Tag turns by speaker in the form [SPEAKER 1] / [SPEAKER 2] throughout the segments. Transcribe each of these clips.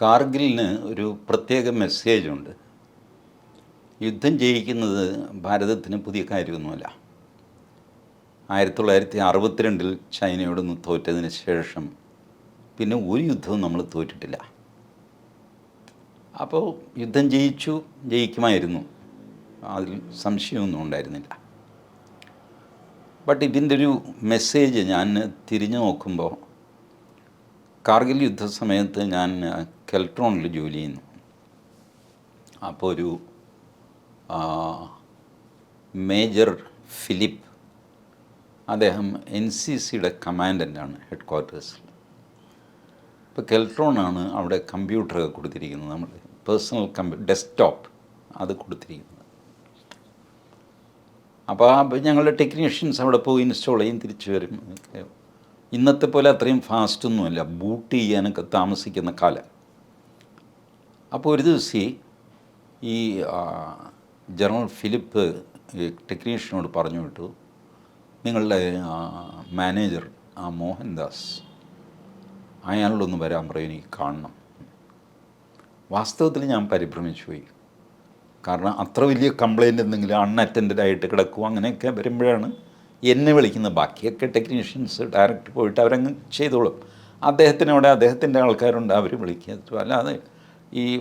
[SPEAKER 1] കാർഗിലിന് ഒരു പ്രത്യേക മെസ്സേജ് ഉണ്ട്. യുദ്ധം ജയിക്കുന്നത് ഭാരതത്തിന് പുതിയ കാര്യമൊന്നുമല്ല. ആയിരത്തി തൊള്ളായിരത്തി അറുപത്തിരണ്ടിൽ ചൈനയോടൊന്ന് തോറ്റതിന് ശേഷം പിന്നെ ഒരു യുദ്ധവും നമ്മൾ തോറ്റിട്ടില്ല. അപ്പോൾ യുദ്ധം ജയിച്ചു ജയിക്കുമായിരുന്നു. അതിൽ സംശയമൊന്നും ഉണ്ടായിരുന്നില്ല. ബട്ട് ഇതിന്റെ ഒരു മെസ്സേജ് ഞാൻ തിരിഞ്ഞു നോക്കുമ്പോൾ കാർഗിൽ യുദ്ധസമയത്ത് ഞാൻ കെൽട്രോണിൽ ജോലി ചെയ്യുന്നു. അപ്പോൾ ഒരു മേജർ ഫിലിപ്പ് അദ്ദേഹം എൻ സി സിയുടെ കമാൻഡന്റാണ് ഹെഡ് ക്വാർട്ടേഴ്സിൽ ഇപ്പോൾ കെൽട്രോണാണ് അവിടെ കമ്പ്യൂട്ടറൊക്കെ കൊടുത്തിരിക്കുന്നത് നമ്മൾ പേഴ്സണൽ കമ്പ്യൂ ഡെസ്ക്ടോപ്പ് അത് കൊടുത്തിരിക്കുന്നത്. അപ്പോൾ ഞങ്ങളുടെ ടെക്നീഷ്യൻസ് അവിടെ പോയി ഇൻസ്റ്റാൾ ചെയ്യും തിരിച്ചു വരും. ഇന്നത്തെ പോലെ അത്രയും ഫാസ്റ്റ് ഒന്നുമല്ല ബൂട്ട് ചെയ്യാനൊക്കെ താമസിക്കുന്ന കാലം. അപ്പോൾ ഒരു ദിവസം ഈ ജനറൽ ഫിലിപ്പ് ടെക്നീഷ്യനോട് പറഞ്ഞു വിട്ടു നിങ്ങളുടെ മാനേജർ ആ മോഹൻദാസ് അയാളോടൊന്ന് വരാൻ പറയും എനിക്ക് കാണണം. വാസ്തവത്തിൽ ഞാൻ പരിഭ്രമിച്ചു പോയി. കാരണം അത്ര വലിയ കംപ്ലയിന്റ് എന്തെങ്കിലും അൺഅറ്റൻഡഡ് ആയിട്ട് കിടക്കുക അങ്ങനെയൊക്കെ വരുമ്പോഴാണ് എന്നെ വിളിക്കുന്ന ബാക്കിയൊക്കെ ടെക്നീഷ്യൻസ് ഡയറക്റ്റ് പോയിട്ട് അവരങ്ങ് ചെയ്തോളും. അദ്ദേഹത്തിന് അവിടെ അദ്ദേഹത്തിന്റെ ആൾക്കാരുണ്ട് അവർ വിളിക്കുക. അല്ലാതെ ഈ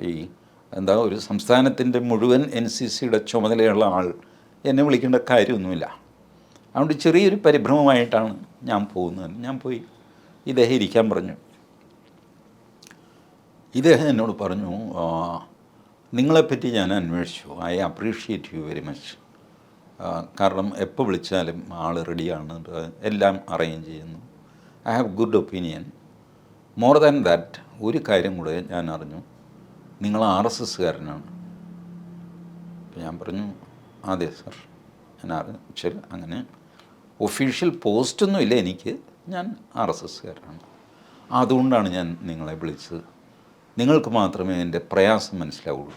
[SPEAKER 1] ഈ എന്താ ഒരു സംസ്ഥാനത്തിന്റെ മുഴുവൻ എൻ സി സിയുടെ ചുമതലയുള്ള ആൾ എന്നെ വിളിക്കേണ്ട കാര്യമൊന്നുമില്ല. അതുകൊണ്ട് ചെറിയൊരു പരിഭ്രമമായിട്ടാണ് ഞാൻ പോകുന്നത്. ഞാൻ പോയി ഇദ്ദേഹം ഇരിക്കാൻ പറഞ്ഞു. ഇദ്ദേഹം എന്നോട് പറഞ്ഞു നിങ്ങളെപ്പറ്റി ഞാൻ അന്വേഷിച്ചു. I appreciate you very much കാരണം എപ്പോൾ വിളിച്ചാലും ആൾ റെഡിയാണ് എല്ലാം അറേഞ്ച് ചെയ്യുന്നു. I have good opinion more than that ഒരു കാര്യം കൂടെ ഞാൻ അറിഞ്ഞു. നിങ്ങൾ ആർ എസ് എസ്സുകാരനാണ്. ഞാൻ പറഞ്ഞു അതെ സർ ഞാൻ ആർ ശരി അങ്ങനെ. ഒഫീഷ്യൽ പോസ്റ്റൊന്നുമില്ല എനിക്ക്. ഞാൻ ആർ എസ് എസ്സുകാരനാണ്. അതുകൊണ്ടാണ് ഞാൻ നിങ്ങളെ വിളിച്ചത്. നിങ്ങൾക്ക് മാത്രമേ എന്റെ പ്രയാസം മനസ്സിലാവുള്ളൂ.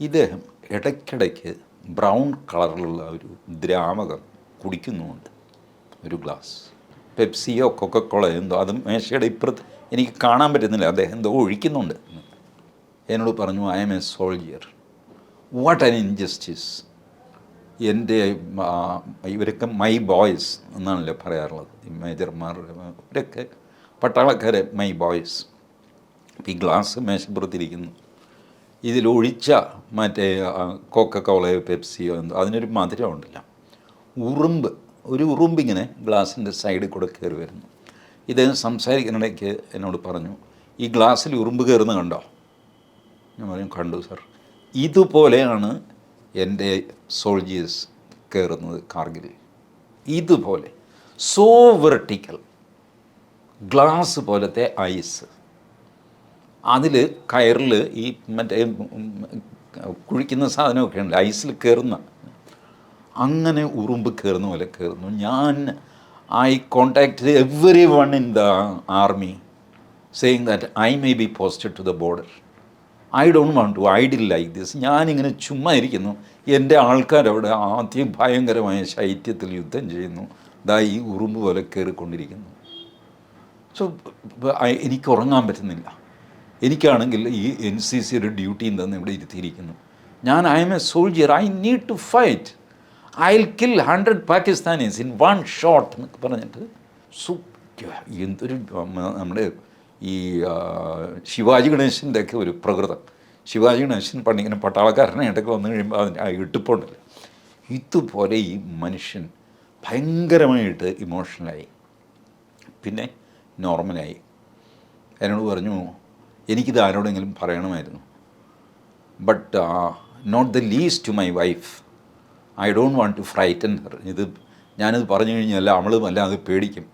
[SPEAKER 1] ഇദ്ദേഹം ഇടയ്ക്കിടയ്ക്ക് ബ്രൗൺ കളറിലുള്ള ഒരു ദ്രാവകം കുടിക്കുന്നുമുണ്ട്. ഒരു ഗ്ലാസ്. പെപ്സിയോ കൊക്കക്കോളയോ എന്തോ അത് മേശയുടെ ഇപ്പുറത്ത് എനിക്ക് കാണാൻ പറ്റുന്നില്ല. അദ്ദേഹം എന്തോ ഒഴിക്കുന്നുണ്ട്. എന്നോട് പറഞ്ഞു I'm a soldier what an injustice എന്റെ ഇവരൊക്കെ മൈ ബോയ്സ് എന്നാണല്ലോ പറയാറുള്ളത്. ഈ മേജർമാർ ഇവരൊക്കെ പട്ടാളക്കാരെ മൈ ബോയ്സ് ഈ ഗ്ലാസ് മേശപ്പുറത്തിരിക്കുന്നു. ഇതിലൊഴിച്ച മറ്റേ കോക്കക്കോളയോ പെപ്സിയോ എന്തോ അതിനൊരു മധുരം ഉണ്ടല്ല. ഉറുമ്പ് ഒരു ഉറുമ്പിങ്ങനെ ഗ്ലാസിന്റെ സൈഡിൽ കൂടെ കയറി വരുന്നു. ഇദ്ദേഹം സംസാരിക്കുന്നിടയ്ക്ക് എന്നോട് പറഞ്ഞു ഈ ഗ്ലാസ്സിൽ ഉറുമ്പ് കയറുന്ന കണ്ടോ? ഞാൻ പറഞ്ഞു കണ്ടു സർ. ഇതുപോലെയാണ് എന്റെ സോൾജിയേഴ്സ് കയറുന്നത് കാർഗിൽ ഇതുപോലെ സോ വെർട്ടിക്കൽ ഗ്ലാസ് പോലത്തെ ഐസ് അതിൽ കയറിൽ ഈ മറ്റേ കുഴിക്കുന്ന സാധനമൊക്കെ ഉണ്ട് ഐസിൽ കയറുന്ന. അങ്ങനെ ഉറുമ്പ് കയറുന്ന പോലെ കയറുന്നു. ഞാൻ I contact everyone in the army saying that I may be posted to the border I don't want to idle like this ഞാനിങ്ങനെ ചുമ്മാ ഇരിക്കുന്നു. എന്റെ ആൾക്കാരവിടെ ആദ്യം ഭയങ്കരമായ ശൈത്യത്തിൽ യുദ്ധം ചെയ്യുന്നു. ദാ ഈ ഉറുമ്പ് പോലെ കയറിക്കൊണ്ടിരിക്കുന്നു. സോ എനിക്ക് ഉറങ്ങാൻ പറ്റുന്നില്ല. എനിക്കാണെങ്കിൽ ഈ എൻ സി സിയുടെ ഡ്യൂട്ടി എന്തെന്ന് ഇവിടെ ഇരുത്തിയിരിക്കുന്നു. ഞാൻ I'm a soldier I need to fight I will kill hundred Pakistanis in one shot എന്നൊക്കെ പറഞ്ഞിട്ട് എന്തൊരു നമ്മുടെ ഈ ശിവാജി ഗണേശന്റെ ഒക്കെ ഒരു പ്രകൃതം. ശിവാജി ഗണേശൻ പണ്ടിങ്ങനെ പട്ടാളക്കാരനായിട്ടൊക്കെ വന്നു കഴിയുമ്പോൾ അതിന്റെ ആ ഇട്ടുപ്പുണ്ടല്ലോ. ഇതുപോലെ ഈ മനുഷ്യൻ ഭയങ്കരമായിട്ട് ഇമോഷണലായി പിന്നെ നോർമലായി എന്നോട് പറഞ്ഞു എനിക്കിത് ആരോടെങ്കിലും പറയണമായിരുന്നു. But not the least to my wife I don't want to frighten her ഇത് ഞാനിത് പറഞ്ഞു കഴിഞ്ഞാൽ അവളും അത് പേടിക്കും.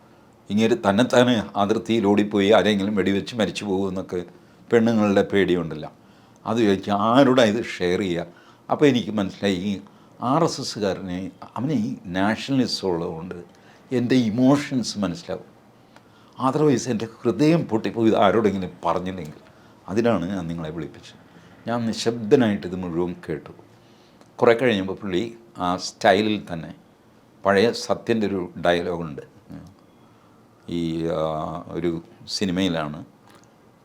[SPEAKER 1] ഇങ്ങനെ തന്നെത്താനെ അതിർത്തിയിൽ ഓടിപ്പോയി ആരെങ്കിലും വെടിവെച്ച് മരിച്ചു പോകുമെന്നൊക്കെ പെണ്ണുങ്ങളുടെ പേടിയുണ്ടല്ല. അത് ചോദിച്ച് ആരോടാ ഇത് ഷെയർ ചെയ്യുക? അപ്പോൾ എനിക്ക് മനസ്സിലായി ഈ ആർ എസ് എസ്സുകാരനെ അവന് ഈ നാഷണലിസം ഉള്ളതുകൊണ്ട് എന്റെ ഇമോഷൻസ് മനസ്സിലാവും. അതർവൈസ് എന്റെ ഹൃദയം പൊട്ടിപ്പോയി. ഇത് ആരോടെങ്കിലും പറഞ്ഞില്ലെങ്കിൽ അതിനാണ് ഞാൻ നിങ്ങളെ വിളിപ്പിച്ചത്. ഞാൻ നിശബ്ദനായിട്ട് ഇത് മുഴുവൻ കേട്ടു. കുറേ കഴിഞ്ഞപ്പോൾ പുള്ളി ആ സ്റ്റൈലിൽ തന്നെ പഴയ സത്യന്റെ ഒരു ഡയലോഗുണ്ട് ഈ ഒരു സിനിമയിലാണ്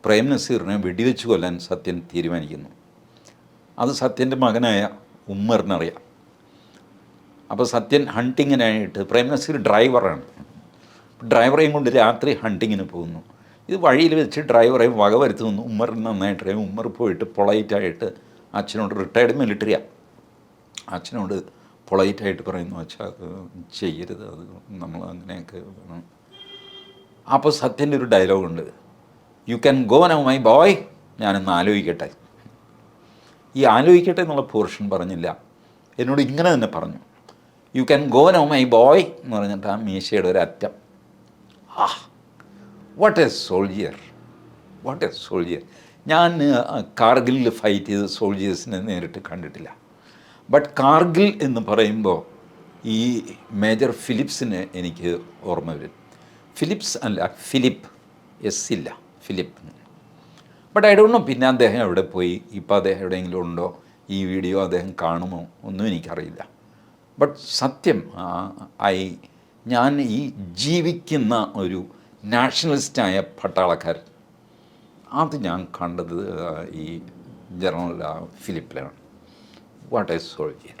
[SPEAKER 1] പ്രേം നസീറിനെ വെടിവെച്ച് കൊല്ലാൻ സത്യൻ തീരുമാനിക്കുന്നു. അത് സത്യന്റെ മകനായ ഉമ്മറിനറിയാം. അപ്പോൾ സത്യൻ ഹണ്ടിങ്ങിനായിട്ട് പ്രേം നസീർ ഡ്രൈവറാണ് ഡ്രൈവറെയും കൊണ്ട് രാത്രി ഹണ്ടിങ്ങിന് പോകുന്നു. ഇത് വഴിയിൽ വെച്ച് ഡ്രൈവറെ വക വരുത്തുന്നു. ഉമ്മർ നന്നായിട്ട് ഉമ്മർ പോയിട്ട് പൊളൈറ്റായിട്ട് അച്ഛനോട് റിട്ടയർഡ് മിലിറ്ററിയാണ് അച്ഛനോട് പൊളൈറ്റായിട്ട് പറയുന്നു അച്ഛാ ചെയ്യരുത്. അത് നമ്മൾ അങ്ങനെയൊക്കെ വേണം." അപ്പോൾ സത്യന്റെ ഒരു ഡയലോഗുണ്ട് you can go now my boy ഞാനൊന്ന് ആലോചിക്കട്ടെ. ഈ ആലോചിക്കട്ടെ എന്നുള്ള പോർഷൻ പറഞ്ഞില്ല. എന്നോട് ഇങ്ങനെ തന്നെ പറഞ്ഞു. You can go now my boy എന്ന് പറഞ്ഞിട്ട് ആ മീശയുടെ ഒരു അറ്റം. ആ what a soldier what a soldier ഞാൻ കാർഗിലിൽ ഫൈറ്റ് ചെയ്ത സോൾജിയേഴ്സിനെ നേരിട്ട് കണ്ടിട്ടില്ല. ബട്ട് കാർഗിൽ എന്ന് പറയുമ്പോൾ ഈ മേജർ ഫിലിപ്സിനെ എനിക്ക് ഓർമ്മ വരും. ഫിലിപ്സ് അല്ല ഫിലിപ്പ് എസ് ഇല്ല Philip but I don't know പിന്നെ അദ്ദേഹം എവിടെ പോയി? ഇപ്പോൾ അദ്ദേഹം എവിടെയെങ്കിലും ഉണ്ടോ? ഈ വീഡിയോ അദ്ദേഹം കാണുമോ? ഒന്നും എനിക്കറിയില്ല. ബട്ട് സത്യം ഐ ഞാൻ ഈ ജീവിക്കുന്ന ഒരു നാഷണലിസ്റ്റായ പട്ടാളക്കാരൻ. അത് ഞാൻ കണ്ടത് ഈ ജനറൽ ഫിലിപ്പിലാണ്. What a soldier.